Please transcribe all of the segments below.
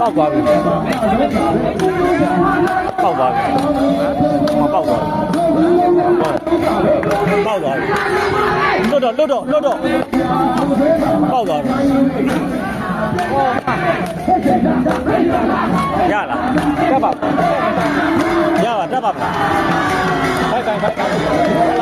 ပေါက်သွားပြီပေါက်သွားပြီမပေါက်သွားဘူးပေါက်သွားပြီလွတ်တော့လွတ်တော့လွတ်တော့ပေါက်သွားပြီရလားတက်ပါရပါတက်ပါဖိုက်ဖိုက်ဖိုက်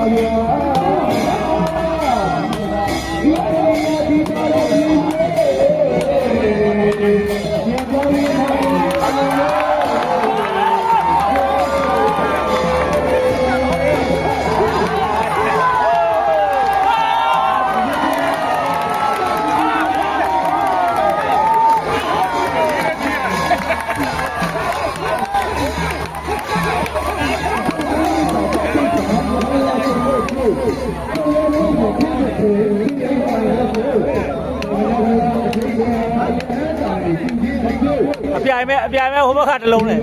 Amen. အပြိုင်မဲ့အပြိုင်မဲ့ဟိုဘက်ကတစ်လုံးနဲ့